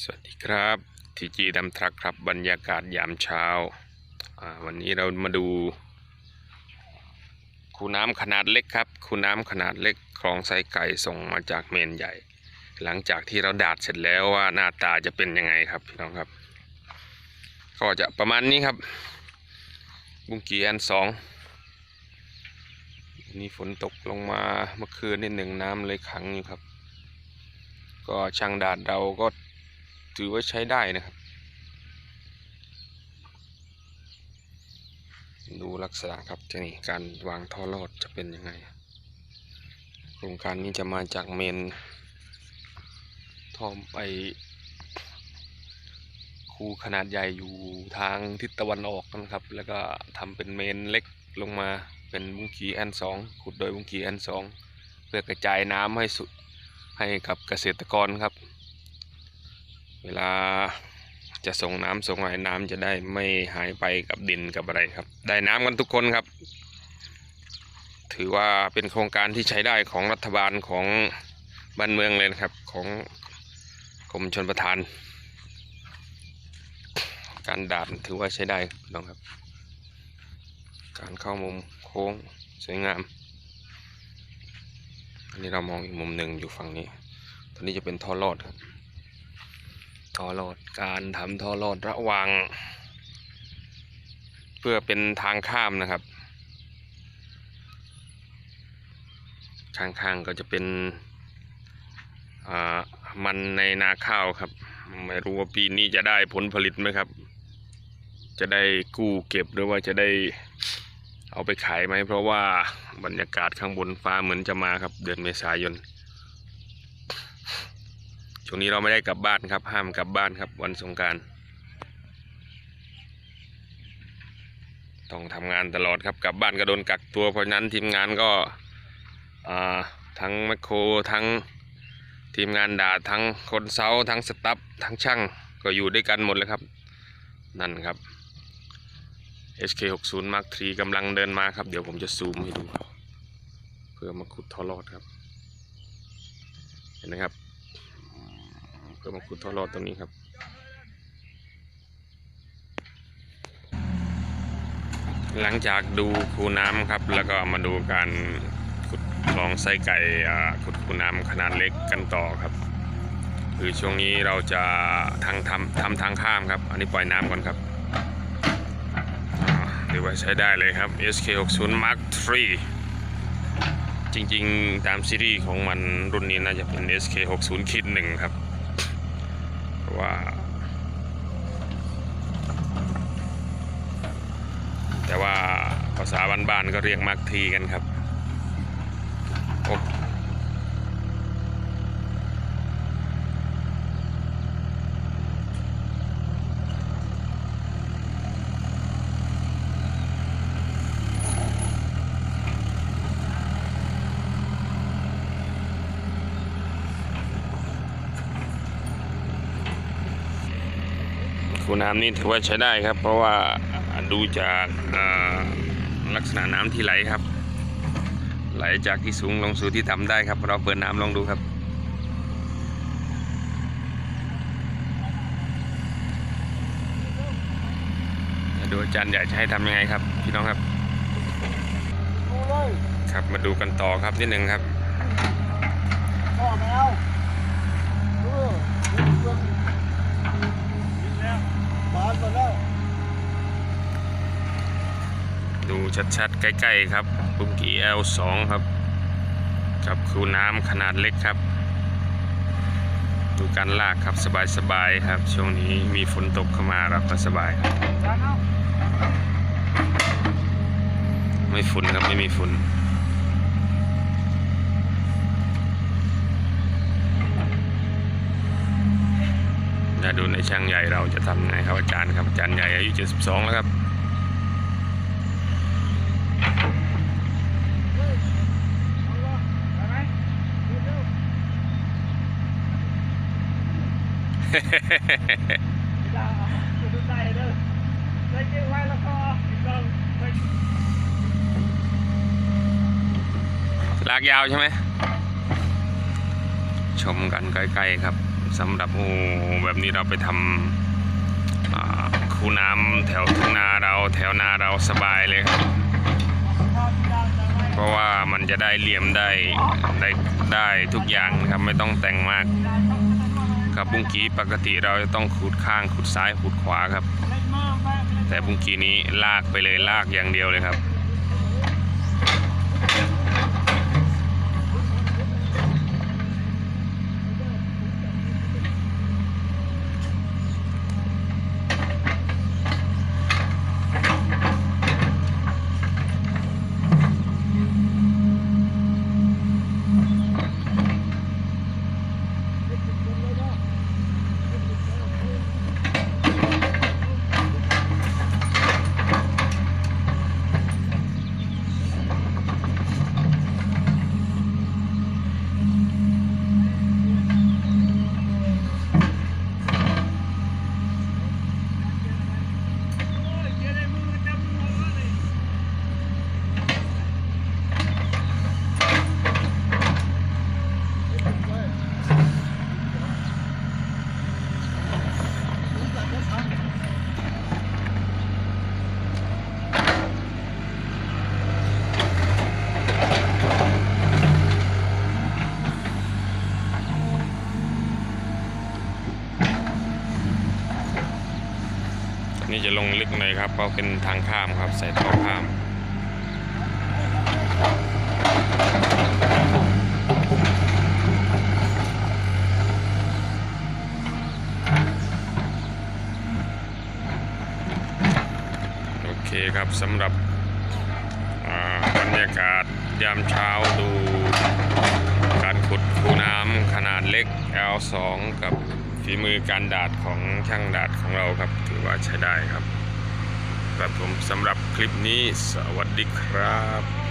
สวัสดีครับทีจีดำทรัคครับบรรยากาศยามเช้า วันนี้เรามาดูคูน้ำขนาดเล็กครับคูน้ำขนาดเล็กคลองไซไก่ส่งมาจากเมนใหญ่ หลังจากที่เราดาดเสร็จแล้วว่าหน้าตาจะเป็นยังไงครับพี่น้องครับ ก็จะประมาณนี้ครับ บุ้งกีอันสองนี่ฝนตกลงมาเมื่อคืนนิดหนึ่งน้ำเลยขังอยู่ครับ ก็ช่างดาดเราก็ ถือว่าใช้ได้นะครับ ดูลักษณะครับที่นี่การวางท่อรอดจะเป็นยังไง โครงการนี้จะมาจากเมนท่อไปคูขนาดใหญ่อยู่ทางทิศตะวันออกนะครับ แล้วก็ทำเป็นเมนเล็กลงมาเป็นบุ้งกีแอนสองขุดโดยบุ้งกีแอนสองเพื่อกระจายน้ำให้สุดให้กับเกษตรกรครับ เวลาจะส่งน้ำส่งอะไรน้ำจะได้ไม่หายไปกับดินกับอะไรครับ ได้น้ำกันทุกคนครับ ถือว่าเป็นโครงการที่ใช้ได้ของรัฐบาลของบ้านเมืองเลยนะครับของกรมชนประทาน การดาดถือว่าใช้ได้พี่น้องครับ การเข้ามุมโค้งสวยงามอันนี้เรามองอีกมุมหนึ่งอยู่ฝั่งนี้ตอนนี้จะเป็นท่อลอดครับ ทอลอดการทำทอลอดระวัง เพื่อเป็นทางข้ามนะครับ ข้างๆก็จะเป็นมันในนาข้าวครับ ไม่รู้ว่าปีนี้จะได้ผลผลิตไหมครับ จะได้กู้เก็บหรือว่าจะได้เอาไปขายไหมเพราะว่าบรรยากาศข้างบนฟ้าเหมือนจะมาครับ เดือนเมษายน ช่วงนี้เราไม่ได้กลับบ้านครับ ห้ามกลับบ้านครับ วันสงการต้องทำงานตลอดครับ กลับบ้านก็โดนกักตัวเพราะนั้นทีมงานก็ทั้งแมคโครทั้งทีมงานด่าทั้งคนเซาทั้งสตัฟทั้งช่างก็อยู่ด้วยกันหมดเลยครับ นั่นครับ HK60 Mark III กำลังเดินมาครับ เดี๋ยวผมจะซูมให้ดู เพื่อมาขุดท่อรอดครับ เห็นไหมครับ เพื่อมาขุดท่อรอดตรงนี้ครับหลังจากดูคูน้ำครับ แล้วก็มาดูการขุดคลองไส้ไก่ขุดคูน้ำขนาดเล็กกันต่อครับ คือช่วงนี้เราจะทางทำทำทางข้ามครับ อันนี้ปล่อยน้ำก่อนครับอ่าถือว่าใช้ได้เลยครับ SK60 Mark III จริงๆ ตามซีรีส์ของมันรุ่นนี้น่าจะเป็น SK60 คิดหนึ่งครับ ว่า แต่ว่าภาษาบ้านๆก็เรียกมาร์กทีกันครับ คูน้ำนี่ถือว่าใช้ได้ครับ เพราะว่าดูจากลักษณะน้ำที่ไหลครับ ไหลจากที่สูงลงสู่ที่ต่ำได้ครับ เราเปิดน้ำลองดูครับดูอาจารย์ใหญ่จะให้ทำยังไงครับ พี่น้องครับ ครับมาดูกันต่อครับนิดหนึ่งครับพ่อแมวเออเรื่องเรื่องยิงแล้วบานหมดแล้ว ดู ชัดๆ ใกล้ๆครับปุ้งกี้ L2 ครับกับคูน้ำขนาดเล็กครับ ดูการลากครับสบายๆครับ ช่วงนี้มีฝนตกเข้ามาเราก็สบายครับ ไม่ฝุ่นครับไม่มีฝุ่นจะดูในช่างใหญ่เราจะทำไงครับอาจารย์ครับอาจารย์ใหญ่อายุ 72 แล้วครับ เอาละได้ไหมดูเร็วอย่าเอาดูได้เด้อได้เก็บไว้แลากยาวใช่ไหม ชมกันใกล้ๆครับสำหรับโอ้แบบนี้เราไปทำคูน้ำแถวทุ่งนาเราแถวนาเราสบายเลยครับเพราะว่ามันจะได้เหลี่ยมได้ได้ได้ทุกอย่างนะครับ ไม่ต้องแต่งมาก ครับบุ้งกีปกติเราจะต้องขุดข้างขุดซ้ายขุดขวาครับ แต่บุ้งกีนี้ลากไปเลยลากอย่างเดียวเลยครับ นี่จะลงลึกหน่อยครับเพราะเป็นทางข้ามครับใส่ท่อข้ามโอเคครับสำหรับบรรยากาศยามเช้าดูการขุดคูน้ำขนาดเล็ก L2 กับฝีมือการดาดของช่างดาดของเราครับ ว่าใช้ได้ครับครับผมสำหรับคลิปนี้สวัสดีครับ